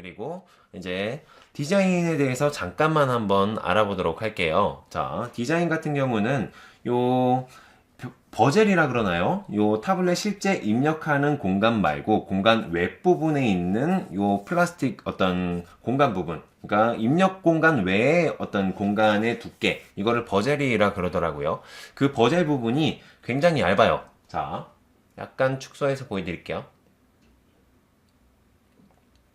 그리고 이제 디자인에 대해서 잠깐만 한번 알아보도록 할게요. 자, 디자인 같은 경우는 요 버- 버젤이라 그러나요? 요 타블렛 실제 입력하는 공간 말고 공간 외 부분에 있는 요 플라스틱 어떤 공간 부분. 그러니까 입력 공간 외에 어떤 공간의 두께. 이거를 버젤이라 그러더라고요. 그 버젤 부분이 굉장히 얇아요. 자, 약간 축소해서 보여드릴게요.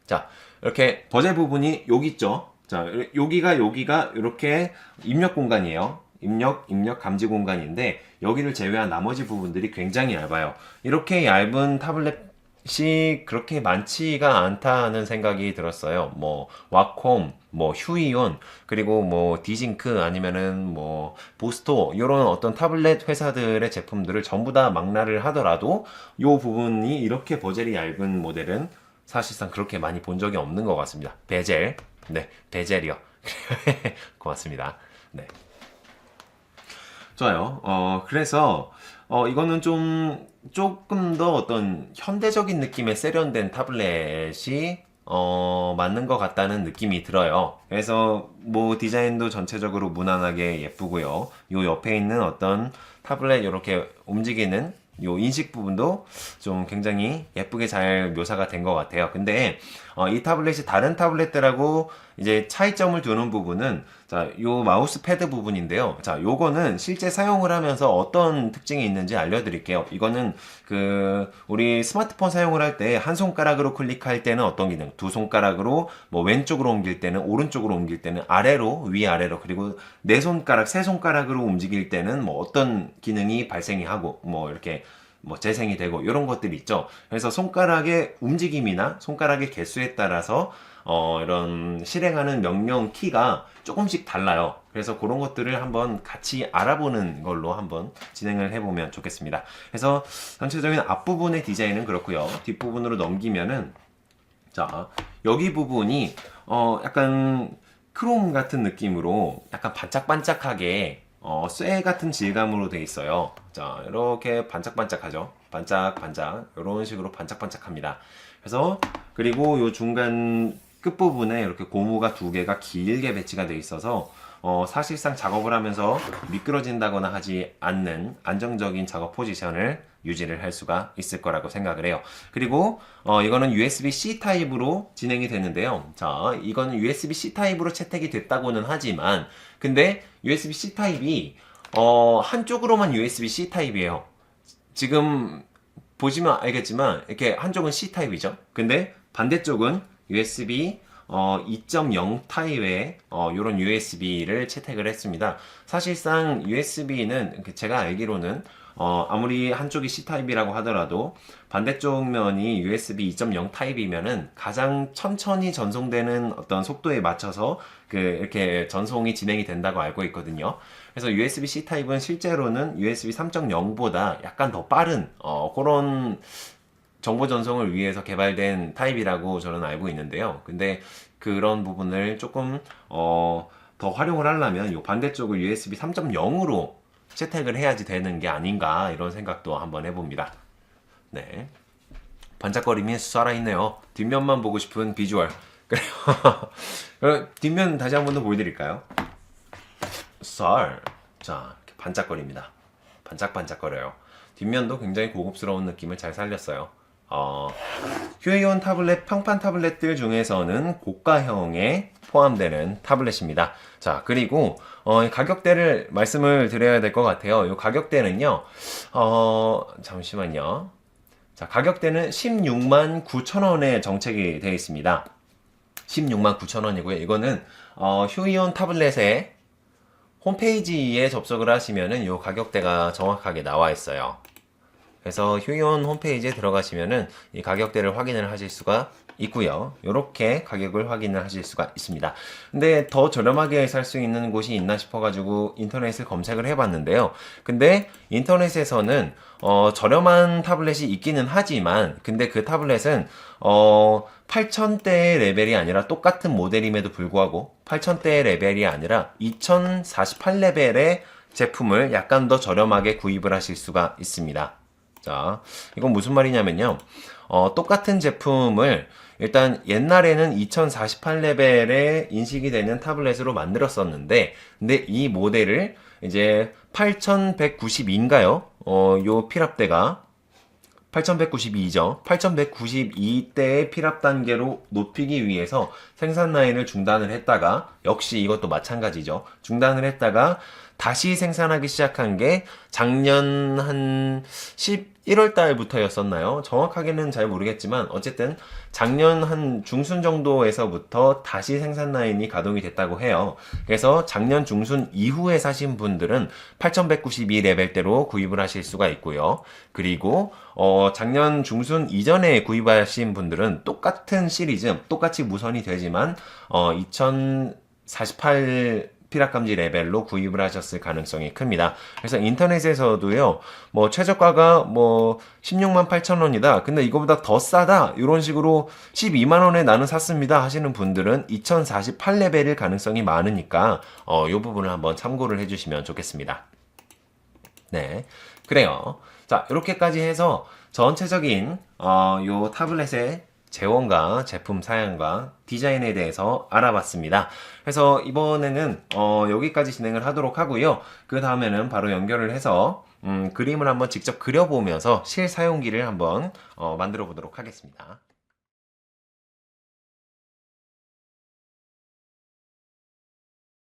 자, 이렇게 버젤 부분이 여기 있죠. 자, 여기가 여기가 이렇게 입력 공간이에요. 입력, 입력 감지 공간인데 여기를 제외한 나머지 부분들이 굉장히 얇아요. 이렇게 얇은 타블렛이 그렇게 많지가 않다는 생각이 들었어요. 뭐 와콤, 뭐 휴이온, 그리고 뭐 디징크 아니면은 뭐 보스토 이런 어떤 타블렛 회사들의 제품들을 전부 다 망라를 하더라도 이 부분이 이렇게 버젤이 얇은 모델은 사실상 그렇게 많이 본 적이 없는 것 같습니다. 베젤, 네, 베젤이요. 고맙습니다. 네. 좋아요. 어, 그래서, 어, 이거는 좀, 조금 더 어떤 현대적인 느낌의 세련된 타블렛이, 어, 맞는 것 같다는 느낌이 들어요. 그래서, 뭐, 디자인도 전체적으로 무난하게 예쁘고요. 요 옆에 있는 어떤 타블렛 이렇게 움직이는 요 인식 부분도 좀 굉장히 예쁘게 잘 묘사가 된 것 같아요. 근데 어, 이 타블렛이 다른 타블렛들하고 이제 차이점을 두는 부분은 자, 요 마우스 패드 부분인데요. 자, 요거는 실제 사용을 하면서 어떤 특징이 있는지 알려드릴게요. 이거는 그 우리 스마트폰 사용을 할 때 한 손가락으로 클릭할 때는 어떤 기능, 두 손가락으로 뭐 왼쪽으로 옮길 때는 오른쪽으로 옮길 때는 아래로 위 아래로 그리고 네 손가락 세 손가락으로 움직일 때는 뭐 어떤 기능이 발생이 하고 뭐 이렇게 뭐 재생이 되고 이런 것들이 있죠. 그래서 손가락의 움직임이나 손가락의 개수에 따라서 어 이런 실행하는 명령 키가 조금씩 달라요. 그래서 그런 것들을 한번 같이 알아보는 걸로 한번 진행을 해보면 좋겠습니다. 그래서 전체적인 앞부분의 디자인은 그렇고요. 뒷부분으로 넘기면은 자 여기 부분이 어 약간 크롬 같은 느낌으로 약간 반짝반짝하게 어, 쇠 같은 질감으로 돼 있어요. 자, 이렇게 반짝반짝하죠. 반짝반짝. 이런 식으로 반짝반짝합니다. 그래서, 그리고 요 중간 끝부분에 이렇게 고무가 두 개가 길게 배치가 돼 있어서, 어, 사실상 작업을 하면서 미끄러진다거나 하지 않는 안정적인 작업 포지션을 유지를 할 수가 있을 거라고 생각을 해요. 그리고 어, 이거는 USB-C 타입으로 진행이 되는데요. 자, 이거는 USB-C 타입으로 채택이 됐다고는 하지만 근데 USB-C 타입이 어, 한쪽으로만 USB-C 타입이에요. 지금 보시면 알겠지만 이렇게 한쪽은 C 타입이죠. 근데 반대쪽은 USB 어, 2.0 타입의 어, 이런 USB를 채택을 했습니다. 사실상 USB는 제가 알기로는 어, 아무리 한쪽이 C 타입이라고 하더라도 반대쪽 면이 USB 2.0 타입이면은 가장 천천히 전송되는 어떤 속도에 맞춰서 그 이렇게 전송이 진행이 된다고 알고 있거든요. 그래서 USB C 타입은 실제로는 USB 3.0보다 약간 더 빠른 어, 그런 정보 전송을 위해서 개발된 타입이라고 저는 알고 있는데요. 근데 그런 부분을 조금 어, 더 활용을 하려면 요 반대쪽을 USB 3.0으로 채택을 해야지 되는 게 아닌가 이런 생각도 한번 해봅니다. 네. 반짝거림이 살아있네요. 뒷면만 보고 싶은 비주얼. 그래요. 뒷면 다시 한 번 더 보여드릴까요? 썰. 자, 이렇게 반짝거립니다. 반짝반짝거려요. 뒷면도 굉장히 고급스러운 느낌을 잘 살렸어요. 어, 휴이온 타블렛, 평판 타블렛들 중에서는 고가형에 포함되는 타블렛입니다. 자, 그리고, 어, 가격대를 말씀을 드려야 될 것 같아요. 이 가격대는요, 어, 잠시만요. 자, 가격대는 16만 9천 원에 정책이 되어 있습니다. 16만 9천 원이고요. 이거는, 어, 휴이온 타블렛의 홈페이지에 접속을 하시면은 이 가격대가 정확하게 나와 있어요. 그래서 휴이온 홈페이지에 들어가시면은 이 가격대를 확인을 하실 수가 있고요. 이렇게 가격을 확인을 하실 수가 있습니다. 근데 더 저렴하게 살 수 있는 곳이 있나 싶어가지고 인터넷을 검색을 해봤는데요. 근데 인터넷에서는 어, 저렴한 타블렛이 있기는 하지만 근데 그 타블렛은 어, 8,000대의 레벨이 아니라 똑같은 모델임에도 불구하고 8,000대의 레벨이 아니라 2048레벨의 제품을 약간 더 저렴하게 구입을 하실 수가 있습니다. 자, 이건 무슨 말이냐면요. 어, 똑같은 제품을 일단 옛날에는 2048레벨에 인식이 되는 타블렛으로 만들었었는데, 근데 이 모델을 이제 8192인가요? 어, 요 필압대가 8192죠. 8192대의 필압 단계로 높이기 위해서 생산 라인을 중단을 했다가 역시 이것도 마찬가지죠. 중단을 했다가 다시 생산하기 시작한 게 작년 한 11월 달부터였었나요? 정확하게는 잘 모르겠지만 어쨌든 작년 한 중순 정도에서부터 다시 생산 라인이 가동이 됐다고 해요. 그래서 작년 중순 이후에 사신 분들은 8192 레벨대로 구입을 하실 수가 있고요. 그리고 어, 작년 중순 이전에 구입하신 분들은 똑같은 시리즈, 똑같이 무선이 되지만 어, 2048 피락 감지 레벨로 구입을 하셨을 가능성이 큽니다. 그래서 인터넷에서도요, 뭐 최저가가 뭐 16만 8천 원이다. 근데 이거보다 더 싸다. 이런 식으로 12만 원에 나는 샀습니다. 하시는 분들은 2048 레벨일 가능성이 많으니까 어, 이 부분을 한번 참고를 해주시면 좋겠습니다. 네, 그래요. 자, 이렇게까지 해서 전체적인 어, 요 타블렛의 재원과 제품 사양과 디자인에 대해서 알아봤습니다. 그래서 이번에는 어, 여기까지 진행을 하도록 하고요. 그 다음에는 바로 연결을 해서 음, 그림을 한번 직접 그려보면서 실사용기를 한번 어, 만들어 보도록 하겠습니다.